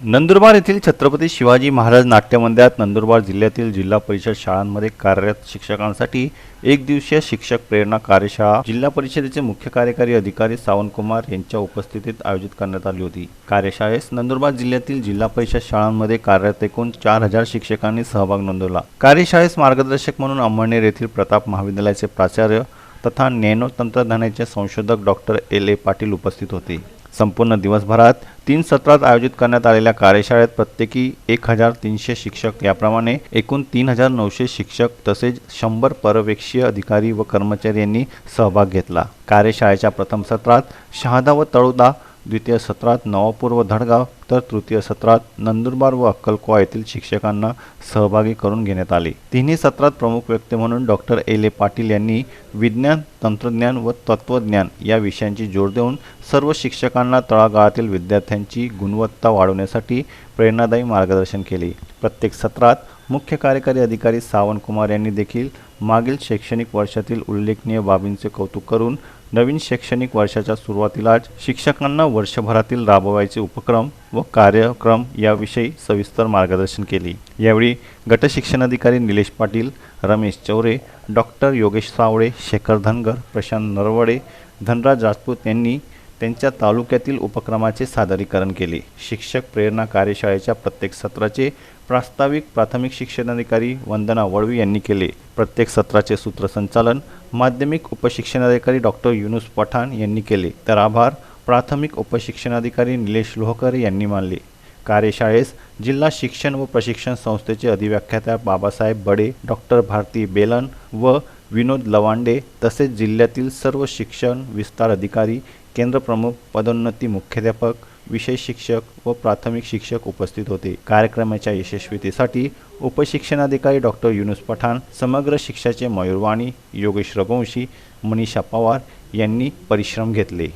नंदुरबार येथील छत्रपती शिवाजी महाराज नाट्य मंदिरात नंदुरबार जिल्ह्यातील जिल्हा परिषद शाळांमध्ये कार्यरत शिक्षकांसाठी एक दिवसीय शिक्षक प्रेरणा कार्यशाळा जिल्हा परिषदेचे मुख्य कार्यकारी अधिकारी सावंतकुमार यांच्या उपस्थितीत आयोजित करण्यात आली होती. कार्यशाळेस नंदुरबार जिल्ह्यातील जिल्हा परिषद शाळांमध्ये कार्यरत एकूण चार हजार शिक्षकांनी सहभाग नोंदवला. कार्यशाळेस मार्गदर्शक म्हणून अंमळनेर येथील प्रताप महाविद्यालयाचे प्राचार्य तथा नॅनो तंत्रज्ञानाचे संशोधक डॉक्टर एल ए पाटील उपस्थित होते. संपूर्ण दिवसभरात तीन सत्रात आयोजित करण्यात आलेल्या कार्यशाळेत प्रत्येकी एक हजार तीनशे शिक्षक याप्रमाणे एकूण तीन हजार नऊशे शिक्षक तसेच शंभर पर्यवेक्षीय अधिकारी व कर्मचारी यांनी सहभाग घेतला. कार्यशाळेच्या प्रथम सत्रात शहादा व तळोदा द्वितीय सत्रात नवापूर व धडगाव तर तृतीय सत्रात नंदुरबार व अक्कलकोवा येथील शिक्षकांना सहभागी करून घेण्यात आले. तिन्ही सत्रात प्रमुख व्यक्ती म्हणून डॉक्टर एल ए पाटील यांनी विज्ञान तंत्रज्ञान व तत्त्वज्ञान या विषयांची जोड देऊन सर्व शिक्षकांना तळागाळातील विद्यार्थ्यांची गुणवत्ता वाढवण्यासाठी प्रेरणादायी मार्गदर्शन केले. प्रत्येक सत्रात मुख्य कार्यकारी अधिकारी सावंत कुमार यांनी देखील मागील शैक्षणिक वर्षातील उल्लेखनीय बाबींचे कौतुक करून नवीन शैक्षणिक वर्षाच्या सुरुवातीलाच शिक्षकांना वर्षभरातील राबवायचे उपक्रम व कार्यक्रम याविषयी सविस्तर मार्गदर्शन केले. यावेळी गट शिक्षणाधिकारी निलेश पाटील रमेश चौरे डॉक्टर योगेश सावळे शेखर धनगर प्रशांत नरवडे धनराज राजपूत यांनी त्यांच्या तालुक्यातील उपक्रमाचे सादरीकरण केले. शिक्षक प्रेरणा कार्यशाळेच्या प्रत्येक सत्राचे प्रास्ताविक प्राथमिक शिक्षणाधिकारी वंदना वळवी यांनी केले. प्रत्येक सत्राचे सूत्रसंचालन माध्यमिक उपशिक्षणाधिकारी डॉक्टर युनुस पठाण यांनी केले. तर आभार प्राथमिक उपशिक्षणाधिकारी निलेश लोहकर यांनी मानले. कार्यशाळेस जिल्हा शिक्षण व प्रशिक्षण संस्थेचे अधिव्याख्याता बाबासाहेब बडे डॉक्टर भारती बेलन व विनोद लवांडे तसेच जिल्ह्यातील सर्व शिक्षण विस्तार अधिकारी केंद्रप्रमुख पदोन्नती मुख्याध्यापक विषय शिक्षक व प्राथमिक शिक्षक उपस्थित होते. कार्यक्रमाच्या यशस्वीतेसाठी उपशिक्षणाधिकारी डॉक्टर युनुस पठाण समग्र शिक्षाचे मयूरवाणी योगेश रघुवंशी मनीषा पवार यांनी परिश्रम घेतले.